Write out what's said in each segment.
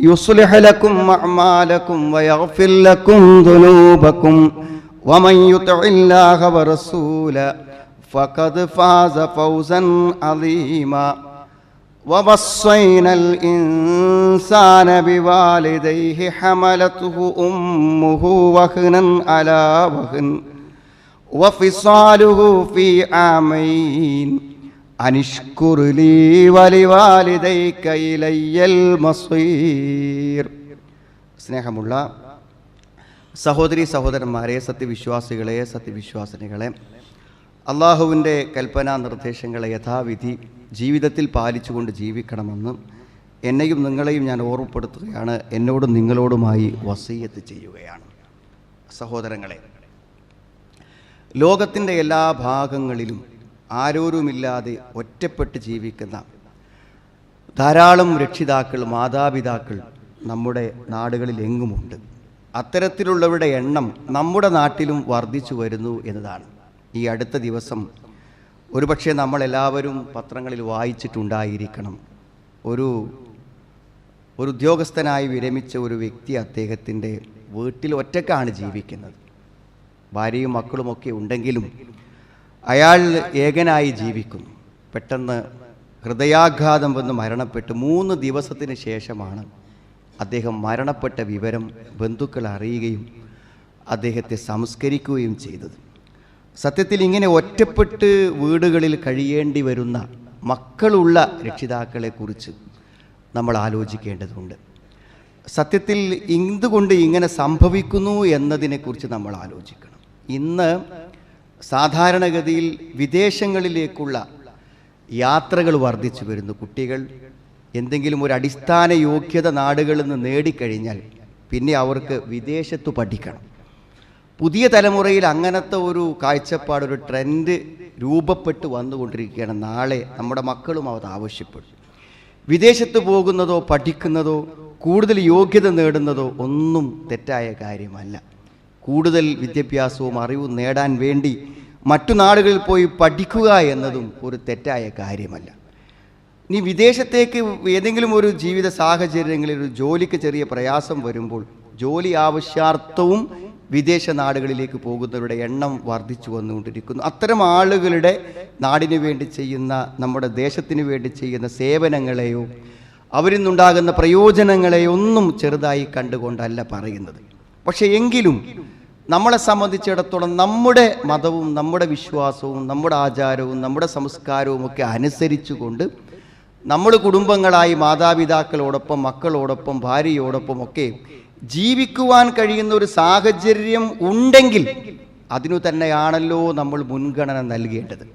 يصلح لكم أعمالكم ويغفر لكم ذنوبكم ومن يطع الله ورسوله فقد فاز فوزا عظيما ووصينا الإنسان بوالديه حملته أمه وهنا على وهن وفصاله في عامين അനിഷ്കുറുലി വലിവാലിതൈ കൈലയ്യൽ സ്നേഹമുള്ള സഹോദരി സഹോദരന്മാരെ സത്യവിശ്വാസികളെ സത്യവിശ്വാസിനികളെ അള്ളാഹുവിന്റെ കൽപ്പനാ നിർദ്ദേശങ്ങളെ യഥാവിധി ജീവിതത്തിൽ പാലിച്ചുകൊണ്ട് ജീവിക്കണമെന്ന് എന്നെയും നിങ്ങളെയും ഞാൻ ഓർമ്മപ്പെടുത്തുകയാണ്. എന്നോടും നിങ്ങളോടുമായി വസീയത്ത് ചെയ്യുകയാണ്. സഹോദരങ്ങളെ ലോകത്തിന്റെ എല്ലാ ഭാഗങ്ങളിലും ആരോരുമില്ലാതെ ഒറ്റപ്പെട്ട് ജീവിക്കുന്ന ധാരാളം രക്ഷിതാക്കൾ മാതാപിതാക്കൾ നമ്മുടെ നാടുകളിൽ എങ്ങുമുണ്ട്. അത്തരത്തിലുള്ളവരുടെ എണ്ണം നമ്മുടെ നാട്ടിലും വർദ്ധിച്ചു വരുന്നു എന്നതാണ്. ഈ അടുത്ത ദിവസം ഒരുപക്ഷെ നമ്മളെല്ലാവരും പത്രങ്ങളിൽ വായിച്ചിട്ടുണ്ടായിരിക്കണം. ഒരു ഒരു ഉദ്യോഗസ്ഥനായി വിരമിച്ച ഒരു വ്യക്തി അദ്ദേഹത്തിന്റെ വീട്ടിൽ ഒറ്റക്കാണ് ജീവിക്കുന്നത്. ഭാര്യയും മക്കളുമൊക്കെ ഉണ്ടെങ്കിലും അയാൾ ഏകനായി ജീവിക്കുന്നു. പെട്ടെന്ന് ഹൃദയാഘാതം വന്ന് മരണപ്പെട്ട്. മൂന്ന് ദിവസത്തിന് ശേഷമാണ് അദ്ദേഹം മരണപ്പെട്ട വിവരം ബന്ധുക്കൾ അറിയുകയും അദ്ദേഹത്തെ സംസ്കരിക്കുകയും ചെയ്തത്. സത്യത്തിൽ ഇങ്ങനെ ഒറ്റപ്പെട്ട് വീടുകളിൽ കഴിയേണ്ടി വരുന്ന മക്കളുള്ള രക്ഷിതാക്കളെക്കുറിച്ച് നമ്മൾ ആലോചിക്കേണ്ടതുണ്ട്. സത്യത്തിൽ എന്തുകൊണ്ട് ഇങ്ങനെ സംഭവിക്കുന്നു എന്നതിനെക്കുറിച്ച് നമ്മൾ ആലോചിക്കണം. ഇന്ന് സാധാരണഗതിയിൽ വിദേശങ്ങളിലേക്കുള്ള യാത്രകൾ വർദ്ധിച്ചു വരുന്നു. കുട്ടികൾ എന്തെങ്കിലും ഒരു അടിസ്ഥാന യോഗ്യത നാടുകളിൽ നിന്ന് നേടിക്കഴിഞ്ഞാൽ പിന്നെ അവർക്ക് വിദേശത്ത് പഠിക്കണം. പുതിയ തലമുറയിൽ അങ്ങനത്തെ ഒരു കാഴ്ചപ്പാട് ഒരു ട്രെൻഡ് രൂപപ്പെട്ട് വന്നുകൊണ്ടിരിക്കുകയാണ്. നാളെ നമ്മുടെ മക്കളും അത് ആവശ്യപ്പെടും. വിദേശത്ത് പോകുന്നതോ പഠിക്കുന്നതോ കൂടുതൽ യോഗ്യത നേടുന്നതോ ഒന്നും തെറ്റായ കാര്യമല്ല. കൂടുതൽ വിദ്യാഭ്യാസവും അറിവും നേടാൻ വേണ്ടി മറ്റു നാടുകളിൽ പോയി പഠിക്കുക എന്നതും ഒരു തെറ്റായ കാര്യമല്ല. നീ വിദേശത്തേക്ക് ഏതെങ്കിലും ഒരു ജീവിത സാഹചര്യങ്ങളിൽ ഒരു ജോലിക്ക് ചെറിയ പ്രയാസം വരുമ്പോൾ ജോലി ആവശ്യാർത്ഥവും വിദേശ നാടുകളിലേക്ക് പോകുന്നവരുടെ എണ്ണം വർദ്ധിച്ചു വന്നുകൊണ്ടിരിക്കുന്നു. അത്തരം ആളുകളുടെ നാടിനു വേണ്ടി ചെയ്യുന്ന നമ്മുടെ ദേശത്തിന് വേണ്ടി ചെയ്യുന്ന സേവനങ്ങളെയോ അവരിൽ നിന്നുണ്ടാകുന്ന പ്രയോജനങ്ങളെ ഒന്നും ചെറുതായി കണ്ടുകൊണ്ടല്ല പറയുന്നത്. പക്ഷേ എങ്കിലും നമ്മളെ സംബന്ധിച്ചിടത്തോളം നമ്മുടെ മതവും നമ്മുടെ വിശ്വാസവും നമ്മുടെ ആചാരവും നമ്മുടെ സംസ്കാരവും ഒക്കെ അനുസരിച്ചുകൊണ്ട് നമ്മൾ കുടുംബങ്ങളായി മാതാപിതാക്കളോടൊപ്പം മക്കളോടൊപ്പം ഭാര്യയോടൊപ്പം ഒക്കെ ജീവിക്കുവാൻ കഴിയുന്ന ഒരു സാഹചര്യം ഉണ്ടെങ്കിൽ അതിനു തന്നെയാണല്ലോ നമ്മൾ മുൻഗണന നൽകേണ്ടത്.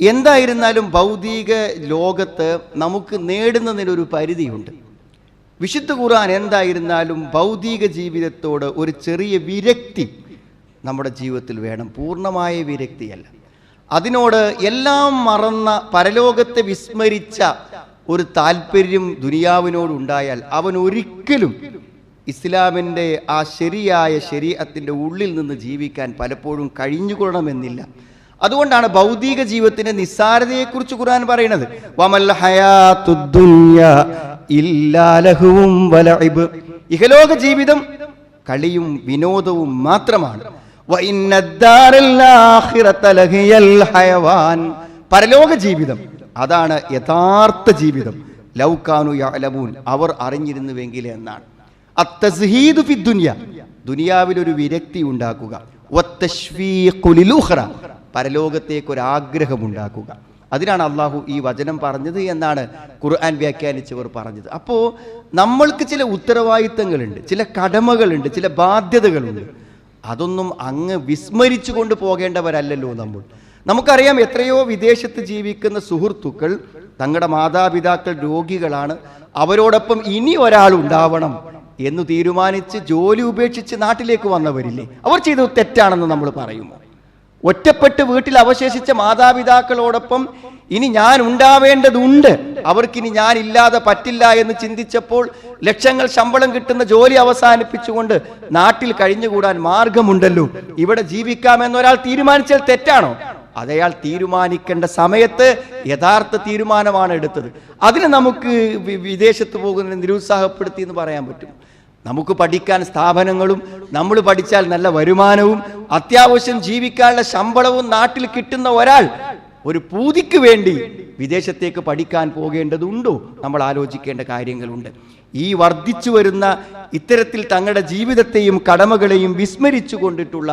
എന്തായിരുന്നാലും ഭൗതിക ലോകത്ത് നമുക്ക് നേടുന്നതിനൊരു പരിധിയുണ്ട്. വിശുദ്ധ ഖുർആൻ എന്തായിരുന്നാലും ഭൗതിക ജീവിതത്തോട് ഒരു ചെറിയ വിരക്തി നമ്മുടെ ജീവിതത്തിൽ വേണം. പൂർണമായ വിരക്തിയല്ല. അതിനോട് എല്ലാം മറന്ന പരലോകത്തെ വിസ്മരിച്ച ഒരു താല്പര്യം ദുനിയാവിനോടുണ്ടായാൽ അവൻ ഒരിക്കലും ഇസ്ലാമിന്റെ ആ ശരിയായ ശരീരത്തിന്റെ ഉള്ളിൽ നിന്ന് ജീവിക്കാൻ പലപ്പോഴും കഴിഞ്ഞുകൊള്ളണമെന്നില്ല. അതുകൊണ്ടാണ് ഭൗതിക ജീവിതത്തിന്റെ നിസ്സാരതയെക്കുറിച്ച് ഖുർആൻ പറയുന്നത്. വമൽ വലഇബ്. ഇഹലോക ജീവിതം കളിയും വിനോദവും മാത്രമാണ്. പരലോക ജീവിതം അതാണ് യഥാർത്ഥ ജീവിതം. ലൗകാനു യഅലമൂൻ. അവർ അറിഞ്ഞിരുന്നുവെങ്കിൽ എന്നാണ്. അത്തസ്ഹീദു ഫി ദുനിയ. ദുനിയാവിൽ ഒരു വിരക്തി ഉണ്ടാക്കുക. വത്തശ്വീഖു ലിലുഖറ പരലോകത്തേക്ക് ഒരു അതിനാണ് അള്ളാഹു ഈ വചനം പറഞ്ഞത് എന്നാണ് ഖുർആൻ വ്യാഖ്യാനിച്ചവർ പറഞ്ഞത്. അപ്പോൾ നമ്മൾക്ക് ചില ഉത്തരവാദിത്തങ്ങളുണ്ട് ചില കടമകളുണ്ട് ചില ബാധ്യതകളുണ്ട്. അതൊന്നും അങ്ങ് വിസ്മരിച്ചു കൊണ്ട് പോകേണ്ടവരല്ലല്ലോ നമ്മൾ. നമുക്കറിയാം എത്രയോ വിദേശത്ത് ജീവിക്കുന്ന സുഹൃത്തുക്കൾ തങ്ങളുടെ മാതാപിതാക്കൾ രോഗികളാണ്. അവരോടൊപ്പം ഇനി ഒരാൾ ഉണ്ടാവണം എന്ന് തീരുമാനിച്ച് ജോലി ഉപേക്ഷിച്ച് നാട്ടിലേക്ക് വന്നവരില്ലേ? അവർ ചെയ്തത് തെറ്റാണെന്ന് നമ്മൾ പറയുമോ? ഒറ്റപ്പെട്ട് വീട്ടിൽ അവശേഷിച്ച മാതാപിതാക്കളോടൊപ്പം ഇനി ഞാൻ ഉണ്ടാവേണ്ടതുണ്ട്. അവർക്കിനി ഞാൻ ഇല്ലാതെ പറ്റില്ല എന്ന് ചിന്തിച്ചപ്പോൾ ലക്ഷങ്ങൾ ശമ്പളം കിട്ടുന്ന ജോലി അവസാനിപ്പിച്ചുകൊണ്ട് നാട്ടിൽ കഴിഞ്ഞുകൂടാൻ മാർഗമുണ്ടല്ലോ. ഇവിടെ ജീവിക്കാമെന്നൊരാൾ തീരുമാനിച്ചാൽ തെറ്റാണോ? അതയാൾ തീരുമാനിക്കേണ്ട സമയത്ത് യഥാർത്ഥ തീരുമാനമാണ് എടുത്തത്. അതിന് നമുക്ക് വിദേശത്ത് പോകുന്നതിനെ നിരുത്സാഹപ്പെടുത്തി എന്ന് പറയാൻ പറ്റും. നമുക്ക് പഠിക്കാൻ സ്ഥാപനങ്ങളും നമ്മൾ പഠിച്ചാൽ നല്ല വരുമാനവും അത്യാവശ്യം ജീവിക്കാനുള്ള ശമ്പളവും നാട്ടിൽ കിട്ടുന്ന ഒരാൾ ഒരു പൂതിക്ക് വേണ്ടി വിദേശത്തേക്ക് പഠിക്കാൻ പോകേണ്ടതുണ്ടോ? നമ്മൾ ആലോചിക്കേണ്ട കാര്യങ്ങളുണ്ട്. ഈ വർദ്ധിച്ചു വരുന്ന ഇത്തരത്തിൽ തങ്ങളുടെ ജീവിതത്തെയും കടമകളെയും വിസ്മരിച്ചു കൊണ്ടിട്ടുള്ള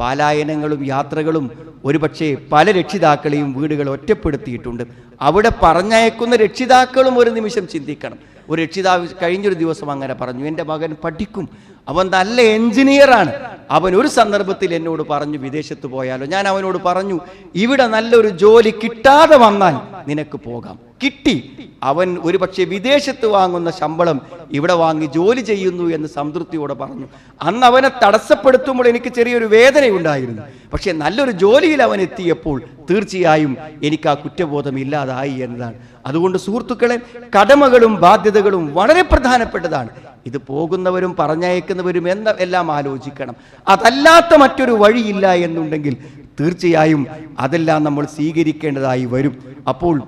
പലായനങ്ങളും യാത്രകളും ഒരുപക്ഷെ പല രക്ഷിതാക്കളെയും വീടുകൾ ഒറ്റപ്പെടുത്തിയിട്ടുണ്ട്. അവിടെ പറഞ്ഞയക്കുന്ന രക്ഷിതാക്കളും ഒരു നിമിഷം ചിന്തിക്കണം. ഒരു രക്ഷിതാവ് കഴിഞ്ഞൊരു ദിവസം അങ്ങനെ പറഞ്ഞു എന്റെ മകൻ പഠിക്കും അവൻ നല്ല എഞ്ചിനീയറാണ്. അവൻ ഒരു സന്ദർഭത്തിൽ എന്നോട് പറഞ്ഞു വിദേശത്ത് പോയാലോ? ഞാൻ അവനോട് പറഞ്ഞു ഇവിടെ നല്ലൊരു ജോലി കിട്ടാതെ വന്നാൽ നിനക്ക് പോകാം. കിട്ടി. അവൻ ഒരു പക്ഷേ വിദേശത്ത് വാങ്ങുന്ന ശമ്പളം ഇവിടെ വാങ്ങി ജോലി ചെയ്യുന്നു എന്ന് സംതൃപ്തിയോടെ പറഞ്ഞു. അന്ന് അവനെ തടസ്സപ്പെടുത്തുമ്പോൾ എനിക്ക് ചെറിയൊരു വേദനയുണ്ടായിരുന്നു. പക്ഷേ നല്ലൊരു ജോലിയിൽ അവൻ എത്തിയപ്പോൾ തീർച്ചയായും എനിക്ക് ആ കുറ്റബോധം ഇല്ലാതായി എന്നതാണ്. അതുകൊണ്ട് സുഹൃത്തുക്കളെ കടമകളും ബാധ്യതകളും വളരെ പ്രധാനപ്പെട്ടതാണ്. ഇത് പോകുന്നവരും പറഞ്ഞയക്കുന്നവരും എന്ന എല്ലാം ആലോചിക്കണം. അതല്ലാത്ത മറ്റൊരു വഴിയില്ല എന്നുണ്ടെങ്കിൽ തീർച്ചയായും അതെല്ലാം നമ്മൾ സ്വീകരിക്കേണ്ടതായി വരും. അപ്പോൾ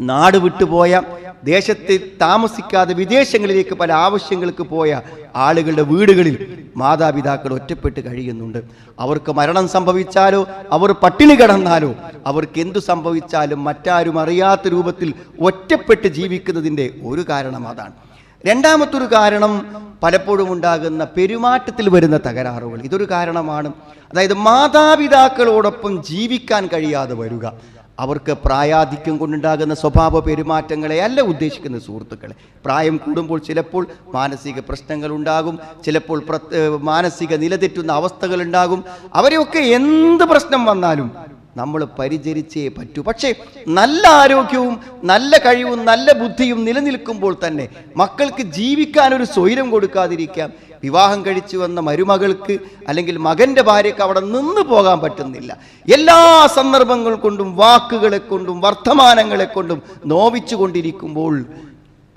നാട് വിട്ടുപോയ ദേശത്തെ താമസിക്കാതെ വിദേശങ്ങളിലേക്ക് പല ആവശ്യങ്ങൾക്ക് പോയ ആളുകളുടെ വീടുകളിൽ മാതാപിതാക്കൾ ഒറ്റപ്പെട്ട് കഴിയുന്നുണ്ട്. അവർക്ക് മരണം സംഭവിച്ചാലോ അവർ പട്ടിണി കിടന്നാലോ അവർക്ക് എന്തു സംഭവിച്ചാലും മറ്റാരും അറിയാത്ത രൂപത്തിൽ ഒറ്റപ്പെട്ട് ജീവിക്കുന്നതിന്റെ ഒരു കാരണം അതാണ്. രണ്ടാമത്തൊരു കാരണം പലപ്പോഴും ഉണ്ടാകുന്ന പെരുമാറ്റത്തിൽ വരുന്ന തകരാറുകൾ. ഇതൊരു കാരണമാണ്. അതായത് മാതാപിതാക്കളോടൊപ്പം ജീവിക്കാൻ കഴിയാതെ വരിക. അവർക്ക് പ്രായാധിക്യം കൊണ്ടുണ്ടാകുന്ന സ്വഭാവ പെരുമാറ്റങ്ങളെ അല്ല ഉദ്ദേശിക്കുന്ന സുഹൃത്തുക്കളെ. പ്രായം കൂടുമ്പോൾ ചിലപ്പോൾ മാനസിക പ്രശ്നങ്ങൾ ഉണ്ടാകും. ചിലപ്പോൾ മാനസിക നിലതെറ്റുന്ന അവസ്ഥകൾ ഉണ്ടാകും. അവരെയൊക്കെ എന്ത് പ്രശ്നം വന്നാലും നമ്മൾ പരിചരിച്ചേ പറ്റൂ. പക്ഷേ നല്ല ആരോഗ്യവും നല്ല കഴിവും നല്ല ബുദ്ധിയും നിലനിൽക്കുമ്പോൾ തന്നെ മക്കൾക്ക് ജീവിക്കാൻ ഒരു സ്വൈരം കൊടുക്കാതിരിക്കാം. വിവാഹം കഴിച്ചു വന്ന മരുമകൾക്ക് അല്ലെങ്കിൽ മകന്റെ ഭാര്യയ്ക്ക് അവിടെ നിന്ന് പോകാൻ പറ്റുന്നില്ല. എല്ലാ സന്ദർഭങ്ങൾ കൊണ്ടും വാക്കുകളെ കൊണ്ടും വർത്തമാനങ്ങളെ കൊണ്ടും നോവിച്ചു കൊണ്ടിരിക്കുമ്പോൾ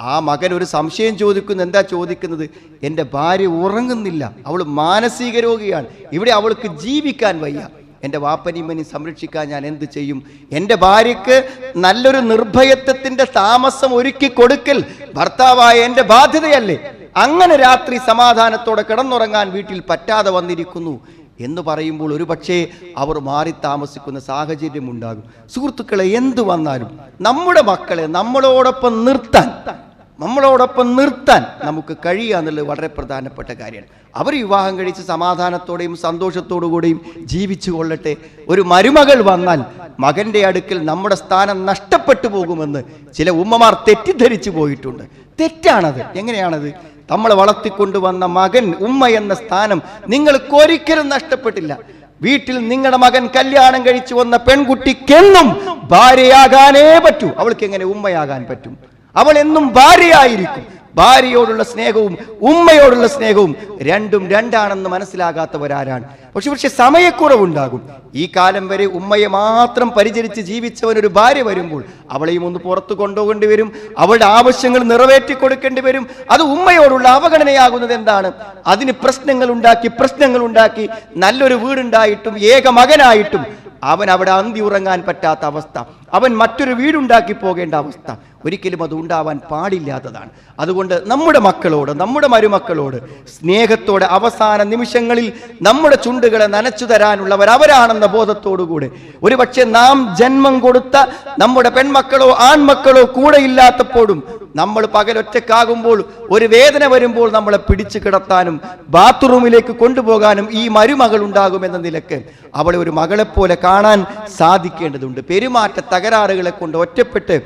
ആ മകൻ ഒരു സംശയം ചോദിക്കുന്നു എന്താ ചോദിക്കുന്നത്? എന്റെ ഭാര്യ ഉറങ്ങുന്നില്ല. അവൾ മാനസിക രോഗിയാണ്. ഇവിടെ അവൾക്ക് ജീവിക്കാൻ വയ്യ. എന്റെ വാപ്പനിമ്മനി സംരക്ഷിക്കാൻ ഞാൻ എന്ത് ചെയ്യും? എന്റെ ഭാര്യയ്ക്ക് നല്ലൊരു നിർഭയത്വത്തിന്റെ താമസം ഒരുക്കി കൊടുക്കൽ ഭർത്താവായ എന്റെ ബാധ്യതയല്ലേ? അങ്ങനെ രാത്രി സമാധാനത്തോടെ കിടന്നുറങ്ങാൻ വീട്ടിൽ പറ്റാതെ വന്നിരിക്കുന്നു എന്ന് പറയുമ്പോൾ ഒരുപക്ഷേ അവർ മാറി താമസിക്കുന്ന സാഹചര്യം ഉണ്ടാകും. സുഹൃത്തുക്കളെ എന്തു വന്നാലും നമ്മുടെ മക്കളെ നമ്മളോടൊപ്പം നിർത്താൻ നമ്മളോടൊപ്പം നിർത്താൻ നമുക്ക് കഴിയുക എന്നുള്ളത് വളരെ പ്രധാനപ്പെട്ട കാര്യമാണ്. അവർ വിവാഹം കഴിച്ച് സമാധാനത്തോടെയും സന്തോഷത്തോടു കൂടിയും ജീവിച്ചു കൊള്ളട്ടെ. ഒരു മരുമകൾ വന്നാൽ മകന്റെ അടുക്കൽ നമ്മുടെ സ്ഥാനം നഷ്ടപ്പെട്ടു പോകുമെന്ന് ചില ഉമ്മമാർ തെറ്റിദ്ധരിച്ചു പോയിട്ടുണ്ട്. തെറ്റാണത്. എങ്ങനെയാണത്? നമ്മൾ വളർത്തിക്കൊണ്ടുവന്ന മകൻ ഉമ്മ എന്ന സ്ഥാനം നിങ്ങൾ ഒരിക്കലും നഷ്ടപ്പെട്ടില്ല. വീട്ടിൽ നിങ്ങളുടെ മകൻ കല്യാണം കഴിച്ചു വന്ന പെൺകുട്ടിക്കെന്നും ഭാര്യയാകാനേ പറ്റൂ. അവൾക്ക് എങ്ങനെ ഉമ്മയാകാൻ പറ്റും? അവൾ എന്നും ഭാര്യയായിരിക്കും. ഭാര്യയോടുള്ള സ്നേഹവും ഉമ്മയോടുള്ള സ്നേഹവും രണ്ടും രണ്ടാണെന്ന് മനസ്സിലാകാത്തവരാരാണ്. പക്ഷെ പക്ഷെ സമയക്കുറവുണ്ടാകും. ഈ കാലം വരെ ഉമ്മയെ മാത്രം പരിചരിച്ച് ജീവിച്ചവനൊരു ഭാര്യ വരുമ്പോൾ അവളെയും ഒന്ന് പുറത്തു കൊണ്ടുപോകേണ്ടി വരും. അവളുടെ ആവശ്യങ്ങൾ നിറവേറ്റി കൊടുക്കേണ്ടി വരും. അത് ഉമ്മയോടുള്ള അവഗണനയാകുന്നത് എന്താണ്? അതിന് പ്രശ്നങ്ങൾ ഉണ്ടാക്കി പ്രശ്നങ്ങൾ ഉണ്ടാക്കി നല്ലൊരു വീടുണ്ടായിട്ടും ഏക മകനായിട്ടും അവൻ അവിടെ അന്തി ഉറങ്ങാൻ പറ്റാത്ത അവസ്ഥ. അവൻ മറ്റൊരു വീടുണ്ടാക്കി പോകേണ്ട അവസ്ഥ. ഒരിക്കലും അത് ഉണ്ടാവാൻ പാടില്ലാത്തതാണ്. അതുകൊണ്ട് നമ്മുടെ മക്കളോട് നമ്മുടെ മരുമക്കളോട് സ്നേഹത്തോടെ അവസാന നിമിഷങ്ങളിൽ നമ്മുടെ ചുണ്ടുകളെ നനച്ചു തരാനുള്ളവർ അവരാണെന്ന ബോധത്തോടുകൂടെ. ഒരുപക്ഷെ നാം ജന്മം കൊടുത്ത നമ്മുടെ പെൺമക്കളോ ആൺമക്കളോ കൂടെ ഇല്ലാത്തപ്പോഴും നമ്മൾ പകലൊറ്റക്കാകുമ്പോൾ ഒരു വേദന വരുമ്പോൾ നമ്മളെ പിടിച്ചു കിടത്താനും ബാത്റൂമിലേക്ക് കൊണ്ടുപോകാനും ഈ മരുമകൾ ഉണ്ടാകുമെന്ന നിലയ്ക്ക് അവളെ ഒരു മകളെപ്പോലെ കാണാൻ സാധിക്കേണ്ടതുണ്ട്. പെരുമാറ്റ തകരാറുകളെ കൊണ്ട് ഒറ്റപ്പെട്ട്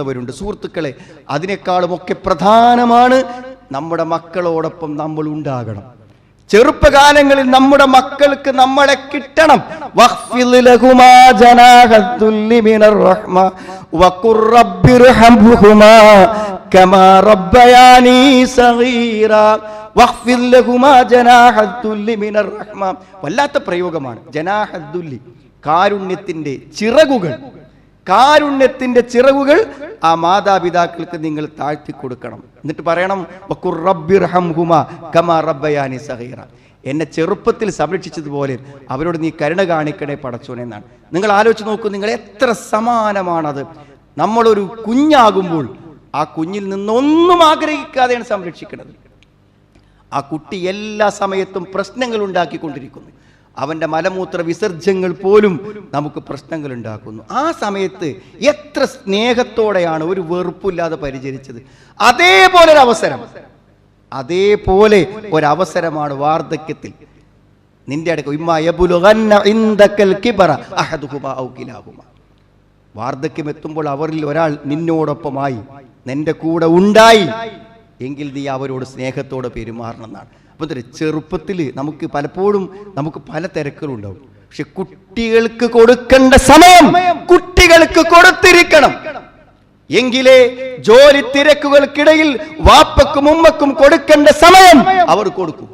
ജീവിക്കുന്നവരുണ്ട് സുഹൃത്തുക്കളെ അതിനേക്കാളും ഒക്കെ പ്രധാനമാണ് നമ്മുടെ മക്കളോടൊപ്പം നമ്മൾ ഉണ്ടാകണം. ചെറുപ്പകാലങ്ങളിൽ നമ്മുടെ മക്കൾക്ക് നമ്മളെ കിട്ടണം. വല്ലാത്ത പ്രയോഗമാണ്. ജനാഹദ്ദുല്ലി കാരുണ്യത്തിന്റെ ചിറകുകൾ. കാരുണ്യത്തിന്റെ ചിറകുകൾ ആ മാതാപിതാക്കൾക്ക് നിങ്ങൾ താഴ്ത്തി കൊടുക്കണം. എന്നിട്ട് പറയണം കമാ റബ്ബയാനി എന്നെ ചെറുപ്പത്തിൽ സംരക്ഷിച്ചതുപോലെ അവരോട് നീ കരുണ കാണിക്കണേ പടച്ചോനെ എന്നാണ്. നിങ്ങൾ ആലോചിച്ച് നോക്കൂ നിങ്ങൾ എത്ര സമാനമാണത്. നമ്മളൊരു കുഞ്ഞാകുമ്പോൾ ആ കുഞ്ഞിൽ നിന്നൊന്നും ആഗ്രഹിക്കാതെയാണ് സംരക്ഷിക്കുന്നത് ആ കുട്ടി എല്ലാ സമയത്തും പ്രശ്നങ്ങൾ ഉണ്ടാക്കിക്കൊണ്ടിരിക്കുന്നു. അവന്റെ മലമൂത്ര വിസർജ്യങ്ങൾ പോലും നമുക്ക് പ്രശ്നങ്ങൾ ഉണ്ടാക്കുന്നു ആ സമയത്ത് എത്ര സ്നേഹത്തോടെയാണ് ഒരു വെറുപ്പില്ലാതെ പരിചരിച്ചത്. അതേപോലെ ഒരു അവസരം അതേപോലെ ഒരവസരമാണ് വാർദ്ധക്യത്തിൽ. നിന്റെ അടുക്ക വാർദ്ധക്യം എത്തുമ്പോൾ അവരിൽ ഒരാൾ നിന്നോടൊപ്പമായി നിന്റെ കൂടെ ഉണ്ടായി എങ്കിൽ നീ അവരോട് സ്നേഹത്തോടെ പെരുമാറണം എന്നാണ്. അപ്പൊ തന്നെ ചെറുപ്പത്തിൽ നമുക്ക് പലപ്പോഴും നമുക്ക് പല തിരക്കുകളുണ്ടാവും പക്ഷെ കുട്ടികൾക്ക് കൊടുക്കേണ്ട സമയം കുട്ടികൾക്ക് കൊടുത്തിരിക്കണം. എങ്കിലേ ജോലി തിരക്കുകൾക്കിടയിൽ വാപ്പക്കും ഉമ്മക്കും കൊടുക്കേണ്ട സമയം. അവർ കൊടുക്കും.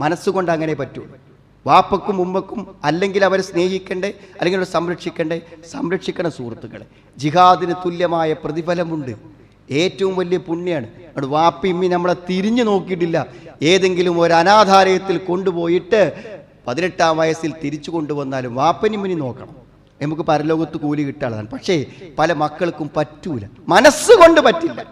മനസ്സുകൊണ്ട് അങ്ങനെ പറ്റൂ. വാപ്പക്കും ഉമ്മക്കും അല്ലെങ്കിൽ അവരെ സ്നേഹിക്കണ്ടേ അല്ലെങ്കിൽ അവരെ സംരക്ഷിക്കണ്ടേ? സംരക്ഷിക്കണ സുഹൃത്തുക്കളെ. ജിഹാദിന് തുല്യമായ പ്രതിഫലമുണ്ട്. ഏറ്റവും വലിയ പുണ്യമാണ് അവിടെ വാപ്പി ഇമ്മി നമ്മളെ തിരിഞ്ഞു നോക്കിയിട്ടില്ല. ഏതെങ്കിലും ഒരു അനാഥാലയത്തിൽ കൊണ്ടുപോയിട്ട് പതിനെട്ടാം വയസ്സിൽ തിരിച്ചു കൊണ്ടുവന്നാലും വാപ്പനിമ്മിനി നോക്കണം. നമുക്ക് പരലോകത്ത് കൂലി കിട്ടാളതാണ് പക്ഷേ പല മക്കൾക്കും പറ്റൂല. മനസ്സുകൊണ്ട് പറ്റില്ല.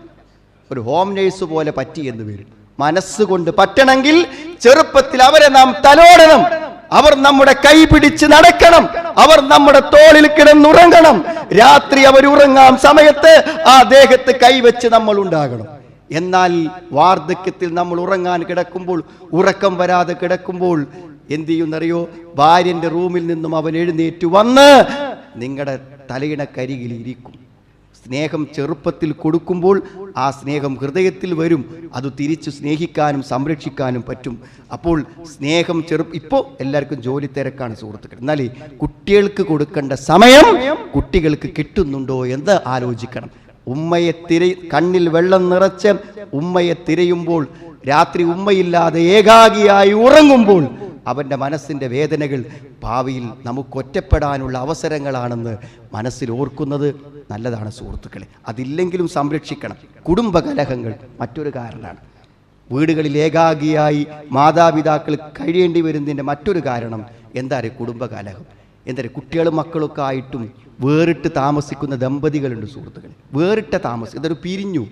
ഒരു ഹോം നേഴ്സ് പോലെ പറ്റി എന്ന് പേര് മനസ്സുകൊണ്ട് പറ്റണമെങ്കിൽ ചെറുപ്പത്തിൽ അവരെ നാം തലോടണം. അവർ നമ്മുടെ കൈ പിടിച്ച് നടക്കണം. അവർ നമ്മുടെ തോളിൽ കിടന്നുറങ്ങണം. രാത്രി അവർ ഉറങ്ങാം സമയത്ത് ആ ദേഹത്ത് കൈവച്ച് നമ്മൾ ഉണ്ടാകണം. എന്നാൽ വാർദ്ധക്യത്തിൽ നമ്മൾ ഉറങ്ങാൻ കിടക്കുമ്പോൾ ഉറക്കം വരാതെ കിടക്കുമ്പോൾ എന്ത് ചെയ്യുന്നറിയോ ഭാര്യന്റെ റൂമിൽ നിന്നും അവൻ എഴുന്നേറ്റ് വന്ന് നിങ്ങളുടെ തലയിണക്കരികിൽ ഇരിക്കും. സ്നേഹം ചെറുപ്പത്തിൽ കൊടുക്കുമ്പോൾ ആ സ്നേഹം ഹൃദയത്തിൽ വരും. അത് തിരിച്ചു സ്നേഹിക്കാനും സംരക്ഷിക്കാനും പറ്റും. അപ്പോൾ സ്നേഹം ചെറു ഇപ്പോൾ എല്ലാവർക്കും ജോലി തിരക്കാണ് സുഹൃത്തുക്കൾ എന്നാൽ കുട്ടികൾക്ക് കൊടുക്കേണ്ട സമയം കുട്ടികൾക്ക് കിട്ടുന്നുണ്ടോ എന്ന് ആലോചിക്കണം. ഉമ്മയെ തിര കണ്ണിൽ വെള്ളം നിറച്ച് ഉമ്മയെ തിരയുമ്പോൾ രാത്രി ഉമ്മയില്ലാതെ ഏകാഗിയായി ഉറങ്ങുമ്പോൾ അവന്റെ മനസ്സിന്റെ വേദനകൾ ഭാവിയിൽ നമുക്ക് ഒറ്റപ്പെടാനുള്ള അവസരങ്ങളാണെന്ന് മനസ്സിൽ ഓർക്കുന്നത് നല്ലതാണ് സുഹൃത്തുക്കളെ. അതില്ലെങ്കിലും സംരക്ഷിക്കണം. കുടുംബകലഹങ്ങൾ മറ്റൊരു കാരണമാണ്. വീടുകളിൽ ഏകാഗിയായി മാതാപിതാക്കൾ കഴിയേണ്ടി വരുന്നതിന്റെ മറ്റൊരു കാരണം എന്താ പറയുക കുടുംബകലഹം? എന്താ പറയുക കുട്ടികളും മക്കളൊക്കെ ആയിട്ടും വേറിട്ട് താമസിക്കുന്ന ദമ്പതികളുണ്ട് സുഹൃത്തുക്കൾ വേറിട്ട താമസം ഇതൊരു പിരിഞ്ഞു.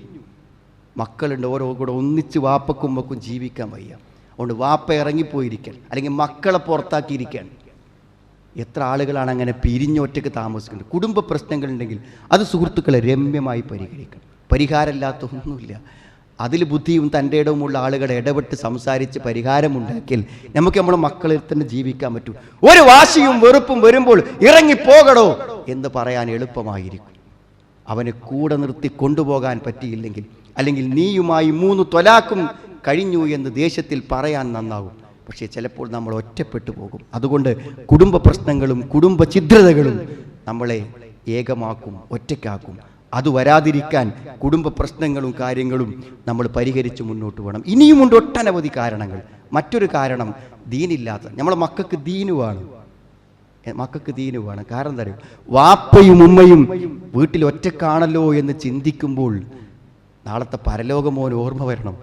മക്കളുണ്ട് ഓരോ കൂടെ ഒന്നിച്ച് വാപ്പക്കും മക്കും ജീവിക്കാൻ വയ്യ. അതുകൊണ്ട് വാപ്പ ഇറങ്ങിപ്പോയിരിക്കാൻ അല്ലെങ്കിൽ മക്കളെ പുറത്താക്കിയിരിക്കാൻ എത്ര ആളുകളാണ് അങ്ങനെ പിരിഞ്ഞൊറ്റയ്ക്ക് താമസിക്കുന്നത്? കുടുംബ പ്രശ്നങ്ങളുണ്ടെങ്കിൽ അത് സുഹൃത്തുക്കളെ രമ്യമായി പരിഹരിക്കണം. പരിഹാരമില്ലാത്ത ഒന്നുമില്ല അതിൽ ബുദ്ധിയും തന്റെ ഇടവുമുള്ള ആളുകളെ ഇടപെട്ട് സംസാരിച്ച് പരിഹാരമുണ്ടാക്കിയാൽ നമുക്ക് നമ്മുടെ മക്കളിൽ തന്നെ ജീവിക്കാൻ പറ്റും. ഒരു വാശിയും വെറുപ്പും വരുമ്പോൾ ഇറങ്ങിപ്പോകടോ എന്ന് പറയാൻ എളുപ്പമായിരിക്കും. അവനെ കൂടെ നിർത്തി കൊണ്ടുപോകാൻ പറ്റിയില്ലെങ്കിൽ അല്ലെങ്കിൽ നീയുമായി മൂന്ന് തൊലാക്കും കഴിഞ്ഞു എന്ന് ദേശത്തിൽ പറയാൻ നന്നാകും പക്ഷേ ചിലപ്പോൾ നമ്മൾ ഒറ്റപ്പെട്ടു പോകും. അതുകൊണ്ട് കുടുംബ പ്രശ്നങ്ങളും കുടുംബ ഛിദ്രതകളും നമ്മളെ ഏകമാക്കും ഒറ്റയ്ക്കാക്കും. അത് വരാതിരിക്കാൻ കുടുംബ പ്രശ്നങ്ങളും കാര്യങ്ങളും നമ്മൾ പരിഹരിച്ച് മുന്നോട്ട് പോകണം. ഇനിയുമുണ്ട് ഒട്ടനവധി കാരണങ്ങൾ. മറ്റൊരു കാരണം ദീനില്ലാത്ത നമ്മളെ മക്കൾക്ക് ദീനുവാണ്. മക്കൾക്ക് ദീനുവാണ്. വേണം കാരണം അറിയോ? വാപ്പയും ഉമ്മയും വീട്ടിൽ ഒറ്റക്കാണല്ലോ എന്ന് ചിന്തിക്കുമ്പോൾ നാളത്തെ പരലോകമോൻ ഓർമ്മ വരണം.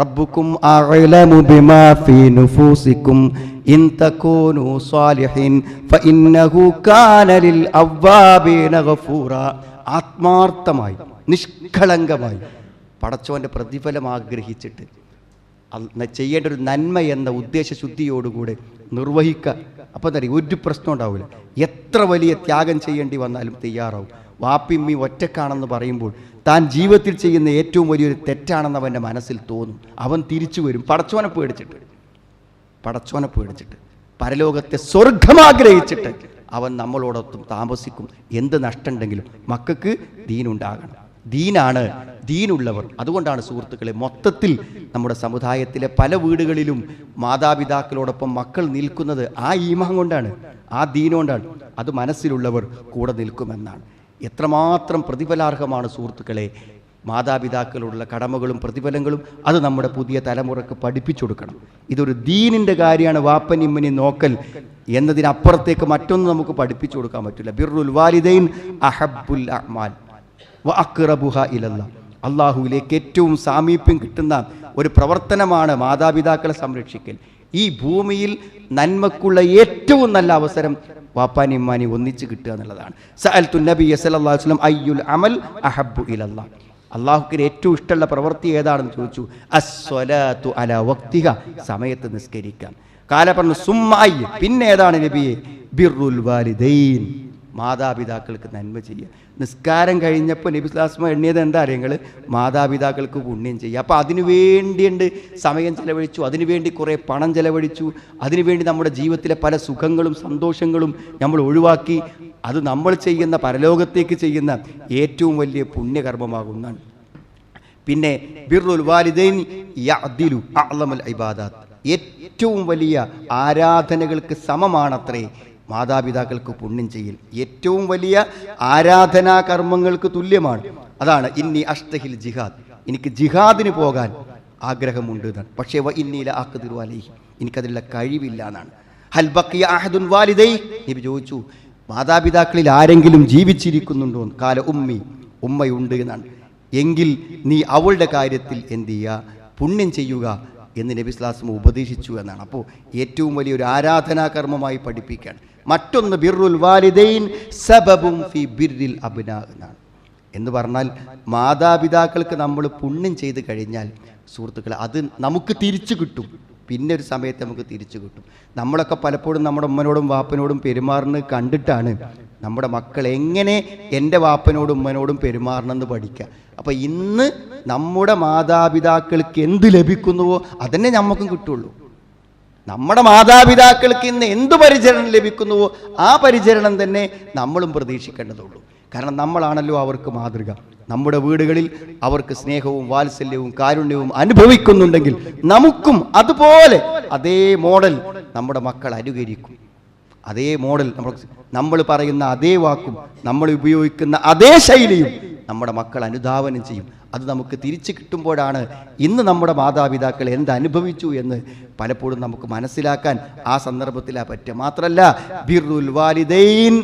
റബ്ബുക്കും അഅലമു ബിമാ ഫീ നുഫൂസിക്കും. ഇൻ സാലിഹിൻ ഫഇന്നഹു കാന ലിൽ അവ്വാബീന ഗഫൂറ. ആത്മാർത്ഥമായി നിഷ്കളങ്കമായി പടച്ചോന്റെ പ്രതിഫലം ആഗ്രഹിച്ചിട്ട് ചെയ്യേണ്ട ഒരു നന്മ എന്ന ഉദ്ദേശശുദ്ധിയോടുകൂടെ നിർവഹിക്കുക അപ്പോൾ എന്താ ഒരു പ്രശ്നം ഉണ്ടാവില്ല എത്ര വലിയ ത്യാഗം ചെയ്യേണ്ടി വന്നാലും തയ്യാറാവും. വാപ്പിമ്മി ഒറ്റക്കാണെന്ന് പറയുമ്പോൾ താൻ ജീവിതത്തിൽ ചെയ്യുന്ന ഏറ്റവും വലിയൊരു തെറ്റാണെന്ന് അവന്റെ മനസ്സിൽ തോന്നും. അവൻ തിരിച്ചു വരും. പടച്ചോനെ പേടിച്ചിട്ട്. പടച്ചോനെ പേടിച്ചിട്ട്. പരലോകത്തെ സ്വർഗമാഗ്രഹിച്ചിട്ട് അവൻ നമ്മളോടൊത്തും താമസിക്കും. എന്ത് നഷ്ടമുണ്ടെങ്കിലും മക്കൾക്ക് ദീനുണ്ടാകണം. ദീനാണ്. ദീനുള്ളവർ. അതുകൊണ്ടാണ് സുഹൃത്തുക്കളെ മൊത്തത്തിൽ നമ്മുടെ സമുദായത്തിലെ പല വീടുകളിലും മാതാപിതാക്കളോടൊപ്പം മക്കൾ നിൽക്കുന്നത് ആ ഈമാൻ കൊണ്ടാണ് ആ ദീനുകൊണ്ടാണ് അത് മനസ്സിലുള്ളവർ കൂടെ നിൽക്കുമെന്നാണ്. എത്രമാത്രം പ്രതിഫലാർഹമാണ് സുഹൃത്തുക്കളെ? മാതാപിതാക്കളോടുള്ള കടമകളും പ്രതിഫലങ്ങളും അത് നമ്മുടെ പുതിയ തലമുറയ്ക്ക് പഠിപ്പിച്ചു കൊടുക്കണം. ഇതൊരു ദീനിന്റെ കാര്യമാണ് വാപ്പനിമ്മനി നോക്കൽ എന്നതിനപ്പുറത്തേക്ക് മറ്റൊന്നും നമുക്ക് പഠിപ്പിച്ചു കൊടുക്കാൻ പറ്റില്ല. ബിറുൽ വാലിദൈൻ അഹബുൽ അഹ്മാൽ വ അക്റബുഹ ഇലല്ല. അള്ളാഹുവിലേക്ക് ഏറ്റവും സാമീപ്യം കിട്ടുന്ന ഒരു പ്രവർത്തനമാണ് മാതാപിതാക്കളെ സംരക്ഷിക്കൽ. ഈ ഭൂമിയിൽ നന്മക്കുള്ള ഏറ്റവും നല്ല അവസരം വാപ്പാനി ഉമ്മാനി ഒന്നിച്ച് കിട്ടുക എന്നുള്ളതാണ്. സഅൽത്തു നബി വസല്ലം അയ്യുൽ അമൽ അഹബ്ബു ഇലല്ലാഹ്. അള്ളാഹുക്കിന് ഏറ്റവും ഇഷ്ടമുള്ള പ്രവൃത്തി ഏതാണെന്ന് ചോദിച്ചു? അസ്വലാത്തു അല വക്തിക സമയത്ത് നിസ്കരിക്കാൻ കാല പറഞ്ഞു സുമ്മായി പിന്നെ ഏതാണ് നബിയെ? ബിർറുൽ വാലിദൈൻ. മാതാപിതാക്കൾക്ക് നന്മ ചെയ്യുക. നിസ്കാരം കഴിഞ്ഞപ്പോൾ നബിസ്ലാസ്മ എണ്ണിയത് എന്താ അറിയങ്ങൾ മാതാപിതാക്കൾക്ക് പുണ്യം ചെയ്യുക. അപ്പോൾ അതിനു വേണ്ടിയുണ്ട് സമയം ചെലവഴിച്ചു അതിനുവേണ്ടി കുറേ പണം ചെലവഴിച്ചു അതിനുവേണ്ടി നമ്മുടെ ജീവിതത്തിലെ പല സുഖങ്ങളും സന്തോഷങ്ങളും നമ്മൾ ഒഴിവാക്കി. അത് നമ്മൾ ചെയ്യുന്ന പരലോകത്തേക്ക് ചെയ്യുന്ന ഏറ്റവും വലിയ പുണ്യകർമ്മമാകുന്നതാണ് പിന്നെ ബിർറുൽ വാലിദൈൻ അഅ്ലമൽ ഏറ്റവും വലിയ ആരാധനകൾക്ക് സമമാണത്രേ. മാതാപിതാക്കൾക്ക് പുണ്യം ചെയ്യൽ ഏറ്റവും വലിയ ആരാധനാ കർമ്മങ്ങൾക്ക് തുല്യമാണ്. അതാണ് ഇന്നി അഷ്ടഹിൽ ജിഹാദ്. എനിക്ക് ജിഹാദിന് പോകാൻ ആഗ്രഹമുണ്ട് എന്നാണ്. പക്ഷേ ഇന്നീല ആക്ക് തിരുവാലി എനിക്കതിലുള്ള കഴിവില്ല എന്നാണ്. ഹൽ ബക്കിയ അഹദുൻ വാലിദൈ. നീ ചോദിച്ചു മാതാപിതാക്കളിൽ ആരെങ്കിലും ജീവിച്ചിരിക്കുന്നുണ്ടോ? കാല ഉമ്മി ഉമ്മയുണ്ട് എന്നാണ്. എങ്കിൽ നീ അവളുടെ കാര്യത്തിൽ എന്ത് ചെയ്യുക? പുണ്യം ചെയ്യുക. എന്ന് നബി സ്ലാസ്മ ഉപദേശിച്ചു എന്നാണ്. അപ്പോൾ ഏറ്റവും വലിയൊരു ആരാധനാകർമ്മമായി പഠിപ്പിക്കുകയാണ് മറ്റൊന്ന് ബിർറുൽ വാലിദൈൻ സബബും ഫി ബിർറിൽ അബ്ന എന്നാണ്. എന്ന് പറഞ്ഞാൽ മാതാപിതാക്കൾക്ക് നമ്മൾ പുണ്യം ചെയ്ത് കഴിഞ്ഞാൽ സുഹൃത്തുക്കളെ അത് നമുക്ക് തിരിച്ചു കിട്ടും. പിന്നെ ഒരു സമയത്ത് നമുക്ക് തിരിച്ചു കിട്ടും. നമ്മളൊക്കെ പലപ്പോഴും നമ്മുടെ ഉമ്മനോടും വാപ്പനോടും പെരുമാറുന്നത് കണ്ടിട്ടാണ് നമ്മുടെ മക്കൾ എങ്ങനെ എന്റെ വാപ്പനോടും ഉമ്മനോടും പെരുമാറണമെന്ന് പഠിക്കുക. അപ്പോൾ ഇന്ന് നമ്മുടെ മാതാപിതാക്കൾക്ക് എന്ത് ലഭിക്കുന്നുവോ അതന്നെ നമുക്കും കിട്ടുള്ളൂ. നമ്മുടെ മാതാപിതാക്കൾക്ക് ഇന്ന് എന്ത് പരിചരണം ലഭിക്കുന്നുവോ ആ പരിചരണം തന്നെ നമ്മളും പ്രതീക്ഷിക്കേണ്ടതുള്ളൂ. കാരണം നമ്മളാണല്ലോ അവർക്ക് മാതൃക. നമ്മുടെ വീടുകളിൽ അവർക്ക് സ്നേഹവും വാത്സല്യവും കാരുണ്യവും അനുഭവിക്കുന്നുണ്ടെങ്കിൽ നമുക്കും അതുപോലെ അതേ മോഡൽ നമ്മുടെ മക്കൾ അനുകരിക്കും. അതേ മോഡൽ നമ്മൾ നമ്മൾ പറയുന്ന അതേ വാക്കും നമ്മൾ ഉപയോഗിക്കുന്ന അതേ ശൈലിയും നമ്മുടെ മക്കൾ അനുധാവനം ചെയ്യും. അത് നമുക്ക് തിരിച്ചു കിട്ടുമ്പോഴാണ് ഇന്ന് നമ്മുടെ മാതാപിതാക്കൾ എന്ത് അനുഭവിച്ചു എന്ന് പലപ്പോഴും നമുക്ക് മനസ്സിലാക്കാൻ ആ സന്ദർഭത്തിലാ പറ്റുക. മാത്രമല്ല ബിറുൽ വാലിദൈൻ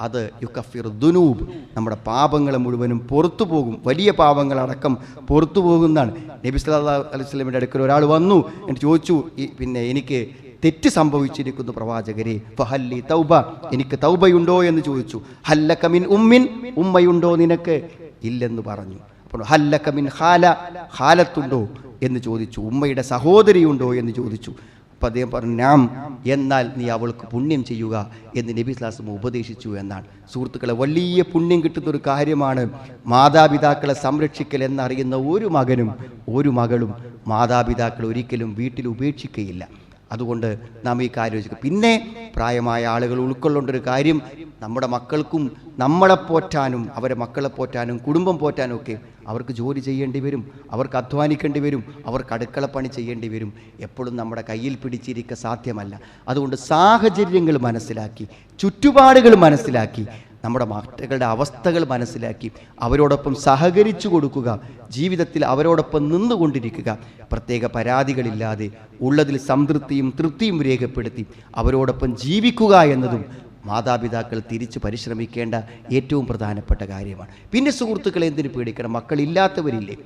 അത് യുക്കഫിർ ദുനൂബ് നമ്മുടെ പാപങ്ങൾ മുഴുവനും പുറത്തു പോകും. വലിയ പാപങ്ങളടക്കം പുറത്തു പോകുന്നതാണ്. നബി സല്ലല്ലാഹു അലൈഹി സ്വലമിന്റെ അടുക്കൽ ഒരാൾ വന്നു എന്നിട്ട് ചോദിച്ചു "ഈ പിന്നെ എനിക്ക് തെറ്റ് സംഭവിച്ചിരിക്കുന്നു പ്രവാചകരെ. ഫഹല്ലി തൗബ. എനിക്ക് തൗബയുണ്ടോ? എന്ന് ചോദിച്ചു. ഹല്ലക്കമിൻ ഉമ്മിൻ. ഉമ്മയുണ്ടോ നിനക്ക്? ഇല്ലെന്ന് പറഞ്ഞു. അപ്പോൾ ഹല്ലക്കമിൻ മിൻ ഹാല ഹാലത്തുണ്ടോ എന്ന് ചോദിച്ചു. ഉമ്മയുടെ സഹോദരിയുണ്ടോ? എന്ന് ചോദിച്ചു. അപ്പം അദ്ദേഹം പറഞ്ഞു നാം എന്നാൽ നീ അവൾക്ക് പുണ്യം ചെയ്യുക എന്ന് നബി സ്ലാസം ഉപദേശിച്ചു എന്നാണ്. സുഹൃത്തുക്കളെ വലിയ പുണ്യം കിട്ടുന്ന ഒരു കാര്യമാണ് മാതാപിതാക്കളെ സംരക്ഷിക്കൽ എന്നറിയുന്ന ഒരു മകനും ഒരു മകളും മാതാപിതാക്കളെ ഒരിക്കലും വീട്ടിൽ ഉപേക്ഷിക്കുകയില്ല അതുകൊണ്ട് നാം ഈ കാര്യം വെച്ചു പിന്നെ പ്രായമായ ആളുകൾ ഉൾക്കൊള്ളേണ്ട ഒരു കാര്യം നമ്മുടെ മക്കൾക്കും നമ്മളെ പോറ്റാനും അവരെ മക്കളെ പോറ്റാനും കുടുംബം പോറ്റാനും ഒക്കെ അവർക്ക് ജോലി ചെയ്യേണ്ടി വരും അവർക്ക് അധ്വാനിക്കേണ്ടി വരും അവർക്ക് അടുക്കള പണി ചെയ്യേണ്ടി വരും. എപ്പോഴും നമ്മുടെ കയ്യിൽ പിടിച്ചിരിക്കുക സാധ്യമല്ല. അതുകൊണ്ട് സാഹചര്യങ്ങൾ മനസ്സിലാക്കി ചുറ്റുപാടുകൾ മനസ്സിലാക്കി നമ്മുടെ മക്കളുടെ അവസ്ഥകൾ മനസ്സിലാക്കി അവരോടൊപ്പം സഹകരിച്ചു കൊടുക്കുക ജീവിതത്തിൽ അവരോടൊപ്പം നിന്നുകൊണ്ടിരിക്കുക. പ്രത്യേക പരാതികളില്ലാതെ ഉള്ളതിൽ സംതൃപ്തിയും തൃപ്തിയും രേഖപ്പെടുത്തി അവരോടൊപ്പം ജീവിക്കുക എന്നതും മാതാപിതാക്കൾ തിരിച്ച് പരിശ്രമിക്കേണ്ട ഏറ്റവും പ്രധാനപ്പെട്ട കാര്യമാണ്. പിന്നെ സുഹൃത്തുക്കളെ എന്തിനു പേടിക്കണം? മക്കളില്ലാത്തവരില്ലേ?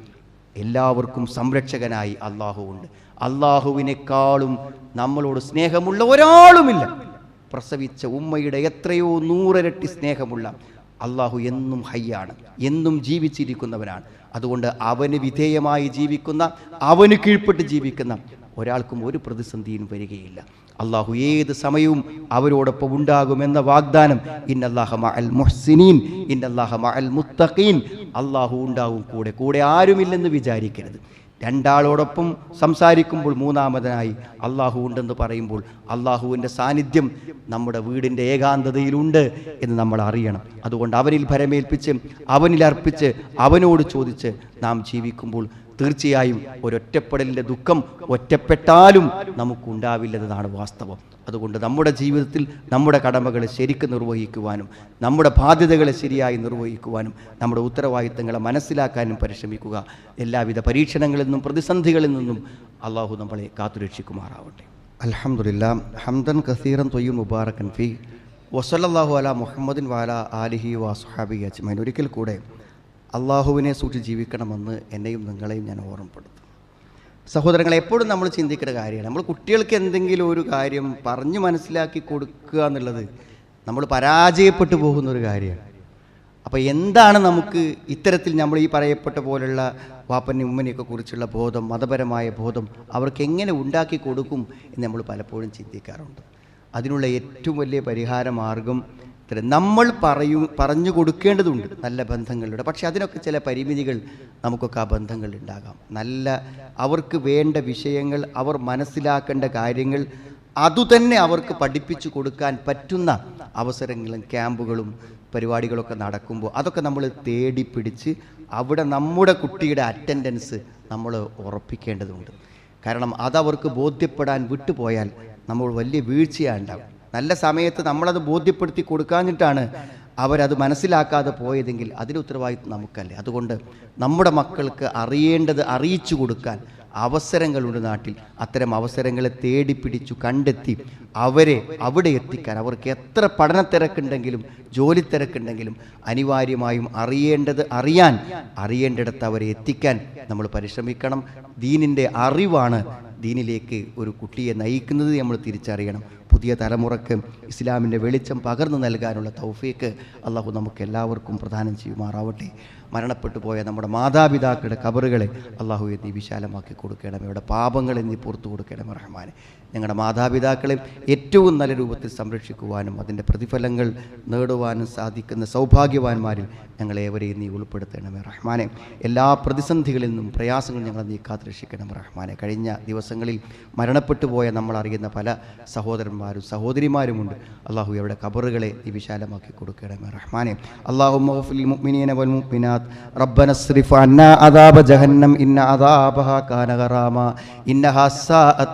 എല്ലാവർക്കും സംരക്ഷകനായി അള്ളാഹു ഉണ്ട്. അള്ളാഹുവിനേക്കാളും നമ്മളോട് സ്നേഹമുള്ള ഒരാളുമില്ല. പ്രസവിച്ച ഉമ്മയുടെ എത്രയോ നൂറരട്ടി സ്നേഹമുള്ള അള്ളാഹു എന്നും ഹയ്യാണ് എന്നും ജീവിച്ചിരിക്കുന്നവനാണ്. അതുകൊണ്ട് അവന് വിധേയമായി ജീവിക്കുന്ന അവന് കീഴ്പ്പെട്ട് ജീവിക്കുന്ന ഒരാൾക്കും ഒരു പ്രതിസന്ധിയും വരികയില്ല. അള്ളാഹു ഏത് സമയവും അവരോടൊപ്പം ഉണ്ടാകുമെന്ന വാഗ്ദാനം ഇന്നല്ലാഹ മഅൽ മുഹ്സിനീൻ ഇന്നല്ലാഹ അൽ മുത്തഖീൻ. അള്ളാഹു ഉണ്ടാവും കൂടെ കൂടെ ആരുമില്ലെന്ന് വിചാരിക്കരുത്. രണ്ടാളോടൊപ്പം സംസാരിക്കുമ്പോൾ മൂന്നാമതനായി അള്ളാഹു ഉണ്ടെന്ന് പറയുമ്പോൾ അള്ളാഹുവിന്റെ സാന്നിധ്യം നമ്മുടെ വീടിന്റെ ഏകാന്തതയിലുണ്ട് എന്ന് നമ്മൾ അറിയണം. അതുകൊണ്ട് അവനിൽ ഭരമേൽപ്പിച്ച് അവനിൽ അർപ്പിച്ച് അവനോട് ചോദിച്ച് നാം ജീവിക്കുമ്പോൾ തീർച്ചയായും ഒരൊറ്റപ്പെടലിന്റെ ദുഃഖം ഒറ്റപ്പെട്ടാലും നമുക്കുണ്ടാവില്ലെന്നതാണ് വാസ്തവം. അതുകൊണ്ട് നമ്മുടെ ജീവിതത്തിൽ നമ്മുടെ കടമകൾ ശരിക്ക് നിർവഹിക്കുവാനും നമ്മുടെ ബാധ്യതകളെ ശരിയായി നിർവഹിക്കുവാനും നമ്മുടെ ഉത്തരവാദിത്തങ്ങളെ മനസ്സിലാക്കാനും പരിശ്രമിക്കുക. എല്ലാവിധ പരീക്ഷണങ്ങളിൽ നിന്നും പ്രതിസന്ധികളിൽ നിന്നും അള്ളാഹു നമ്മളെ കാത്തുരക്ഷിക്കുമാറാവട്ടെ. അലഹമുല്ല ഹംദൻ കസീറൻ തൊയ്യും മുബാറക്കൻ ഫി. വസല്ലാഹു അല മുഹമ്മദിൻ വാല ആലിഹി വാസുഹാബി അജ്മൈൻ ഒരിക്കൽ കൂടെ അള്ളാഹുവിനെ സൂക്ഷിച്ച് ജീവിക്കണമെന്ന് എന്നെയും നിങ്ങളെയും ഞാൻ ഓർമ്മപ്പെടുത്തും. സഹോദരങ്ങളെ എപ്പോഴും നമ്മൾ ചിന്തിക്കേണ്ട കാര്യമാണ്. നമ്മൾ കുട്ടികൾക്ക് എന്തെങ്കിലും ഒരു കാര്യം പറഞ്ഞു മനസ്സിലാക്കി കൊടുക്കുക എന്നുള്ളത് നമ്മൾ പരാജയപ്പെട്ടു പോകുന്ന ഒരു കാര്യമാണ്. അപ്പോൾ എന്താണ് നമുക്ക് ഇത്തരത്തിൽ നമ്മൾ ഈ പറയപ്പെട്ട പോലുള്ള വാപ്പനെ ഉമ്മനെയൊക്കെ കുറിച്ചുള്ള ബോധം മതപരമായ ബോധം അവർക്ക് എങ്ങനെ ഉണ്ടാക്കി കൊടുക്കും എന്ന് നമ്മൾ പലപ്പോഴും ചിന്തിക്കാറുണ്ട്. അതിനുള്ള ഏറ്റവും വലിയ പരിഹാര മാർഗം ഇത്ര നമ്മൾ പറയൂ പറഞ്ഞു കൊടുക്കേണ്ടതുണ്ട് നല്ല ബന്ധങ്ങളിലൂടെ. പക്ഷെ അതിനൊക്കെ ചില പരിമിതികൾ നമുക്കൊക്കെ ആ ബന്ധങ്ങൾ ഉണ്ടാകാം. നല്ല അവർക്ക് വേണ്ട വിഷയങ്ങൾ അവർ മനസ്സിലാക്കേണ്ട കാര്യങ്ങൾ അതുതന്നെ അവർക്ക് പഠിപ്പിച്ചു കൊടുക്കാൻ പറ്റുന്ന അവസരങ്ങളും ക്യാമ്പുകളും പരിപാടികളൊക്കെ നടക്കുമ്പോൾ അതൊക്കെ നമ്മൾ തേടി പിടിച്ച് അവിടെ നമ്മുടെ കുട്ടിയുടെ അറ്റൻഡൻസ് നമ്മൾ ഉറപ്പിക്കേണ്ടതുണ്ട്. കാരണം അതവർക്ക് ബോധ്യപ്പെടാൻ വിട്ടുപോയാൽ നമ്മൾ വലിയ വീഴ്ചയാണ് ഉണ്ടാവും. നല്ല സമയത്ത് നമ്മളത് ബോധ്യപ്പെടുത്തി കൊടുക്കാഞ്ഞിട്ടാണ് അവരത് മനസ്സിലാക്കാതെ പോയതെങ്കിൽ അതിന് ഉത്തരവാദിത്വം നമുക്കല്ലേ. അതുകൊണ്ട് നമ്മുടെ മക്കൾക്ക് അറിയേണ്ടത് അറിയിച്ചു കൊടുക്കാൻ അവസരങ്ങളുണ്ട് നാട്ടിൽ. അത്തരം അവസരങ്ങളെ തേടി പിടിച്ചു കണ്ടെത്തി അവരെ അവിടെ എത്തിക്കാൻ അവർക്ക് എത്ര പഠന തിരക്കുണ്ടെങ്കിലും ജോലി തിരക്കുണ്ടെങ്കിലും അനിവാര്യമായും അറിയേണ്ടത് അറിയാൻ അറിയേണ്ടിടത്ത് അവരെ എത്തിക്കാൻ നമ്മൾ പരിശ്രമിക്കണം. ദീനിന്റെ അറിവാണ് ദീനിലേക്ക് ഒരു കുട്ടിയെ നയിക്കുന്നത് നമ്മൾ തിരിച്ചറിയണം. പുതിയ തലമുറയ്ക്ക് ഇസ്ലാമിന്റെ വെളിച്ചം പകർന്നു നൽകാനുള്ള തൗഫീക്ക് അള്ളാഹു നമുക്ക് എല്ലാവർക്കും പ്രദാനം ചെയ്യുമാറാവട്ടെ. മരണപ്പെട്ടു പോയ നമ്മുടെ മാതാപിതാക്കളുടെ കബറുകളെ അള്ളാഹു എന്നീ വിശാലമാക്കി കൊടുക്കണം ഇവിടെ പാപങ്ങളെ നീ പുറത്തു കൊടുക്കണം റഹ്മാനെ. ഞങ്ങളുടെ മാതാപിതാക്കളെ ഏറ്റവും നല്ല രൂപത്തിൽ സംരക്ഷിക്കുവാനും അതിന്റെ പ്രതിഫലങ്ങൾ നേടുവാനും സാധിക്കുന്ന സൗഭാഗ്യവാന്മാരിൽ ഞങ്ങളേവരെയും നീ ഉൾപ്പെടുത്തണമേ റഹ്മാനെ. എല്ലാ പ്രതിസന്ധികളിൽ നിന്നും പ്രയാസങ്ങൾ ഞങ്ങൾ നീ കാത്തുരക്ഷിക്കണം റഹ്മാനെ. കഴിഞ്ഞ ദിവസങ്ങളിൽ മരണപ്പെട്ടു പോയ നമ്മൾ അറിയുന്ന പല സഹോദരന്മാരും സഹോദരിമാരുമുണ്ട്. അള്ളാഹു അവരുടെ കബറുകളെ നീ വിശാലമാക്കി കൊടുക്കണമേ റഹ്മാനെ. അള്ളാഹു അന്നാ അദാബ ജഹന്നം ഇന്ന അദാബഹ കാന ഗറാമ. ഇന്നഹാ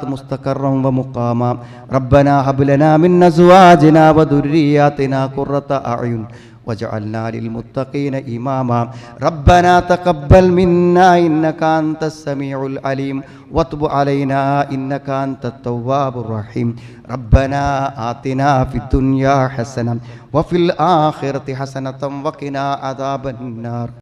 മുസ്തഖറം ومقاما. ربنا هب لنا من أزواجنا وذرياتنا قرة أعين واجعلنا للمتقين إماما. ربنا تقبل منا إنك أنت السميع العليم. واتب علينا إنك أنت التواب الرحيم. ربنا آتنا في الدنيا حسنة وفي الآخرة حسنة وقنا عذاب النار.